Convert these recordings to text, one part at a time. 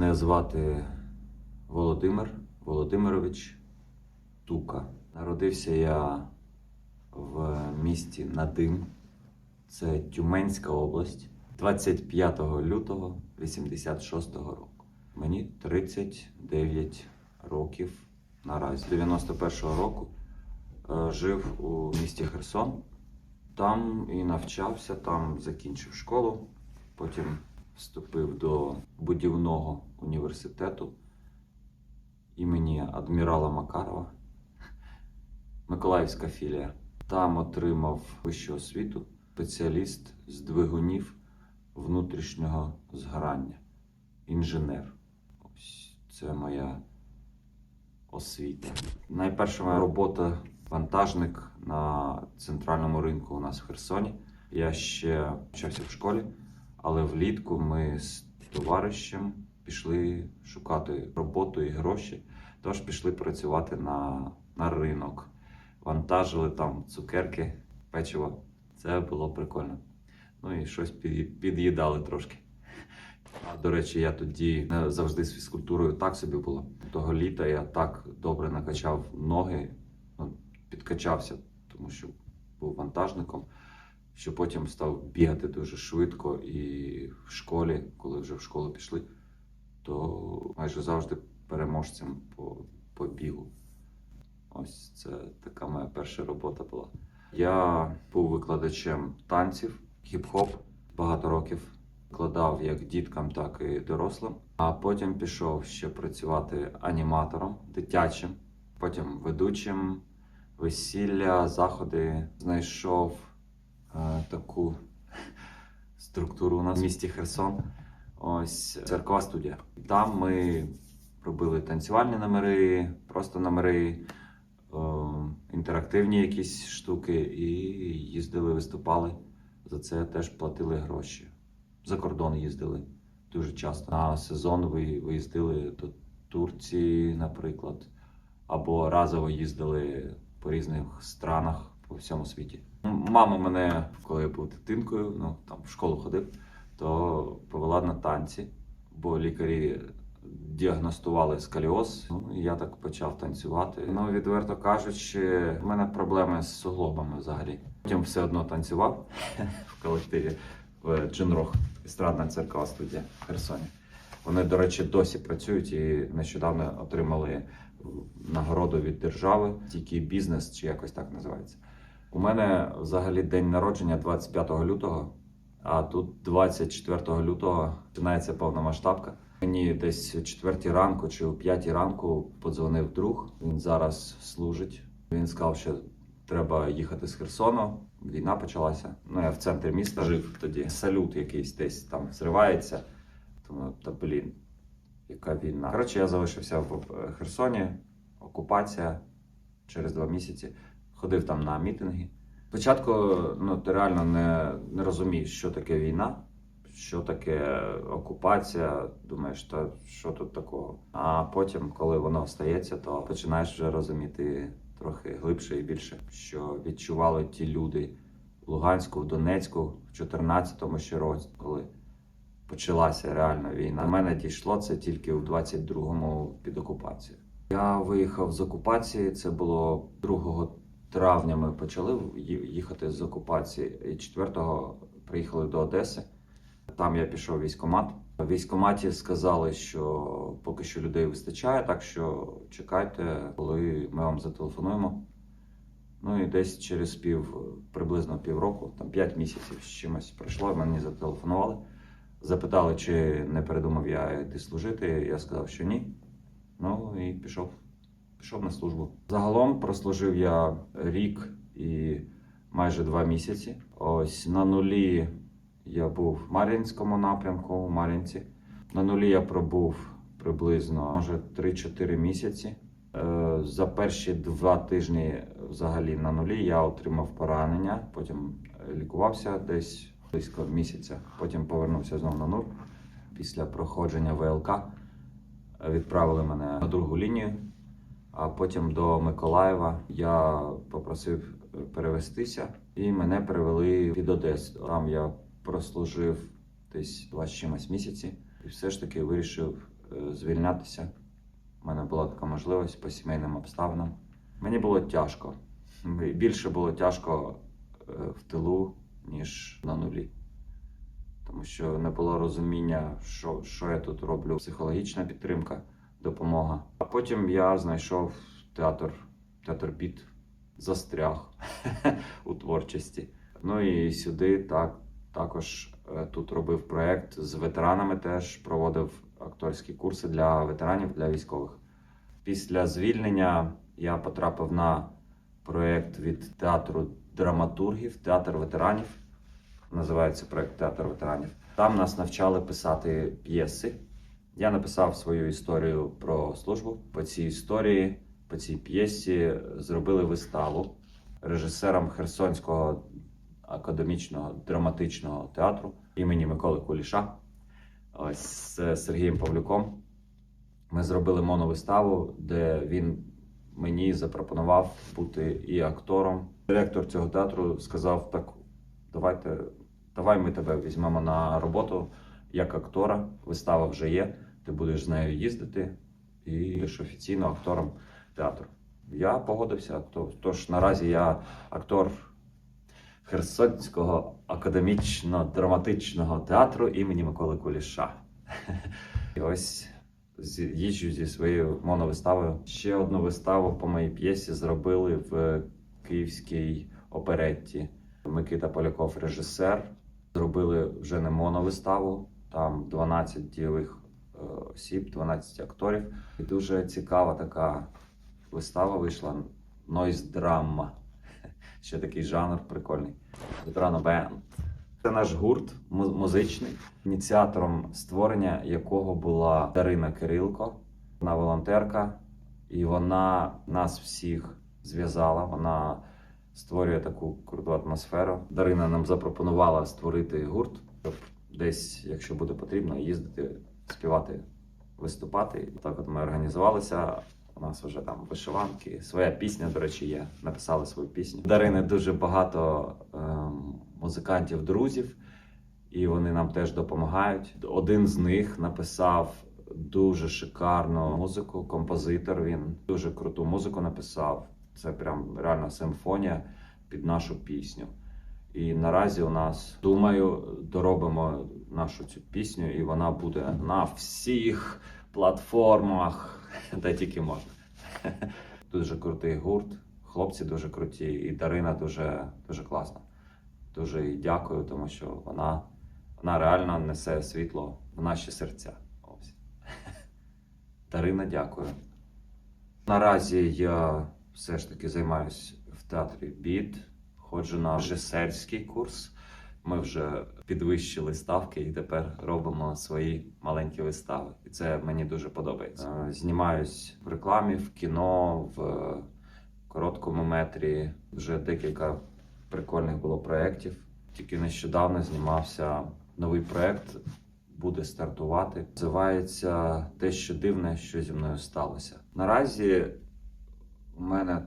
Мене звати Володимир Володимирович Тука. Народився я в місті Надим, це Тюменська область, 25 лютого 86 року. Мені 39 років наразі. 91-го року е, жив у місті Херсон. Там і навчався, там закінчив школу, потім вступив до будівного університету імені адмірала Макарова, Миколаївська філія. Там отримав вищу освіту, спеціаліст з двигунів внутрішнього згорання, інженер. Ось це моя освіта. Найперша моя робота вантажник на центральному ринку у нас в Херсоні. Я ще вчився в школі, але влітку ми з товаришем пішли шукати роботу і гроші. Тож пішли працювати на, на ринок. Вантажили там цукерки, печиво. Це було прикольно. Ну і щось під'їдали трошки. А, До речі, я тоді е, завжди з фізкультурою так собі було. Того літа я так добре накачав ноги, ну, підкачався, тому що був вантажником, що потім став бігати дуже швидко. І в школі, коли вже в школу пішли, то майже завжди переможцем по, по бігу. Ось це така моя перша робота була. Я був викладачем танців, хіп-хоп багато років. Викладав як діткам, так і дорослим. А потім пішов ще працювати аніматором дитячим, потім ведучим весілля, заходи. Знайшов таку структуру у нас в місті Херсон. Ось церкова студія. Там ми робили танцювальні номери, просто номери, е, інтерактивні якісь штуки, і їздили, виступали. За це теж платили гроші. За кордон їздили дуже часто. На сезон ви- виїздили до Турції, наприклад, або разово їздили по різних странах по всьому світі. Мама мене, коли я був дитинкою, ну там в школу ходив, то повела на танці, бо лікарі діагностували сколіоз. Ну, і я так почав танцювати. Ну, відверто кажучи, в мене проблеми з суглобами взагалі. Потім все одно танцював в колективі в Джинрох, естрадна церкова студія в Херсоні. Вони, до речі, досі працюють і нещодавно отримали нагороду від держави, тільки бізнес чи якось так називається. У мене взагалі день народження 25 лютого, а тут 24 лютого починається повномасштабка. Мені десь о 4 ранку чи о 5 ранку подзвонив друг. Він зараз служить. Він сказав, що треба їхати з Херсону. Війна почалася. Ну я в центрі міста жив тоді. Салют якийсь десь там зривається. Тому та блін, яка війна. Коротше, я залишився в е, Херсоні. Окупація через два місяці. Ходив там на мітинги. Спочатку ну, ти реально не, не розумієш, що таке війна, що таке окупація. Думаєш, та що тут такого. А потім, коли воно стається, то починаєш вже розуміти трохи глибше і більше, що відчували ті люди в Луганську, в Донецьку, в 14-му ще році, коли почалася реальна війна. До мене дійшло це тільки у 22-му під окупацією. Я виїхав з окупації. Це було 2 травня. Ми почали їхати з окупації, і 4-го приїхали до Одеси. Там я пішов в військкомат. В військкоматі сказали, що поки що людей вистачає, так що чекайте, коли ми вам зателефонуємо. Ну і десь через пів, приблизно півроку, там 5 місяців з чимось пройшло, мені зателефонували. Запитали, чи не передумав я йти служити. Я сказав, що ні. Ну і пішов. Пішов на службу. Загалом прослужив я рік і майже два місяці. Ось на нулі я був в Мар'їнському напрямку, в Мар'їнці. На нулі я пробув приблизно може 3-4 місяці. Е, За перші два тижні взагалі на нулі я отримав поранення, потім е, лікувався десь близько місяця, потім повернувся знову на нуль. Після проходження ВЛК е, відправили мене на другу лінію, а потім до Миколаєва я попросив е, перевестися, і мене перевели під Одесу. Там я прослужив десь два чимось місяці, і все ж таки вирішив е, звільнятися. У мене була така можливість по сімейним обставинам. Мені було тяжко. Більше було тяжко е, в тилу, ніж на нулі. Тому що не було розуміння, що, що я тут роблю. Психологічна підтримка, допомога. А потім я знайшов театр, театр біт, застряг у творчості. Ну і сюди так, також е, тут робив проєкт з ветеранами, теж проводив акторські курси для ветеранів, для військових. Після звільнення я потрапив на проєкт від театру драматургів, театр ветеранів. Називається проєкт Театр ветеранів. Там нас навчали писати п'єси. Я написав свою історію про службу. По цій історії, по цій п'єсі зробили виставу режисером Херсонського академічного драматичного театру імені Миколи Куліша. З Сергієм Павлюком. Ми зробили моновиставу, де він мені запропонував бути і актором. Директор цього театру сказав: так, давайте, давай ми тебе візьмемо на роботу як актора. Вистава вже є. Ти будеш з нею їздити і будеш офіційно актором театру. Я погодився. То- Тож наразі я актор Херсонського академічно-драматичного театру імені Миколи Куліша. І ось їжджу зі своєю моновиставою. Ще одну виставу по моїй п'єсі зробили в Київській оперетті. Микита Поляков, режисер. Зробили вже не моновиставу, там 12 дієвих е, осіб, 12 акторів. І дуже цікава така вистава вийшла. Нойз драма. Ще такий жанр прикольний. Ветерано Бенд. Це наш гурт музичний, ініціатором створення якого була Дарина Кирилко. Вона волонтерка, і вона нас всіх зв'язала. Вона створює таку круту атмосферу. Дарина нам запропонувала створити гурт, щоб десь, якщо буде потрібно, їздити, співати, виступати. Так, от ми організувалися. У нас вже там вишиванки, своя пісня, до речі, є. Написали свою пісню. Дарини дуже багато ем, музикантів, друзів, і вони нам теж допомагають. Один з них написав дуже шикарну музику. Композитор він дуже круту музику написав. Це прям реально симфонія під нашу пісню. І наразі у нас, думаю, доробимо нашу цю пісню, і вона буде на всіх платформах, де тільки можна. Дуже крутий гурт, хлопці дуже круті, і Дарина дуже, дуже класна. Дуже їй дякую, тому що вона, вона реально несе світло в наші серця. Ось. Дарина, дякую. Наразі я все ж таки займаюся в театрі Біт, ходжу на режисерський курс. Ми вже підвищили ставки і тепер робимо свої маленькі вистави. І це мені дуже подобається. Е, Знімаюсь в рекламі, в кіно, в короткому метрі. Вже декілька прикольних було проєктів. Тільки нещодавно знімався новий проєкт, буде стартувати. Називається Те, що дивне, що зі мною сталося. Наразі у мене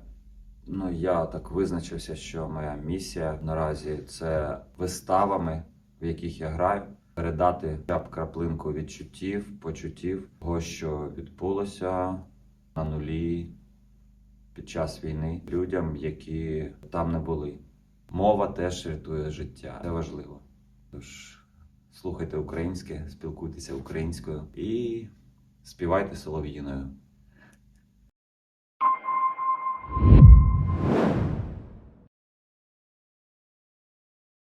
Ну, я так визначився, що моя місія наразі це виставами, в яких я граю, передати б краплинку відчуттів, почуттів того, що відбулося на нулі під час війни людям, які там не були. Мова теж рятує життя. Це важливо. Тож слухайте українське, спілкуйтеся українською і співайте солов'їною.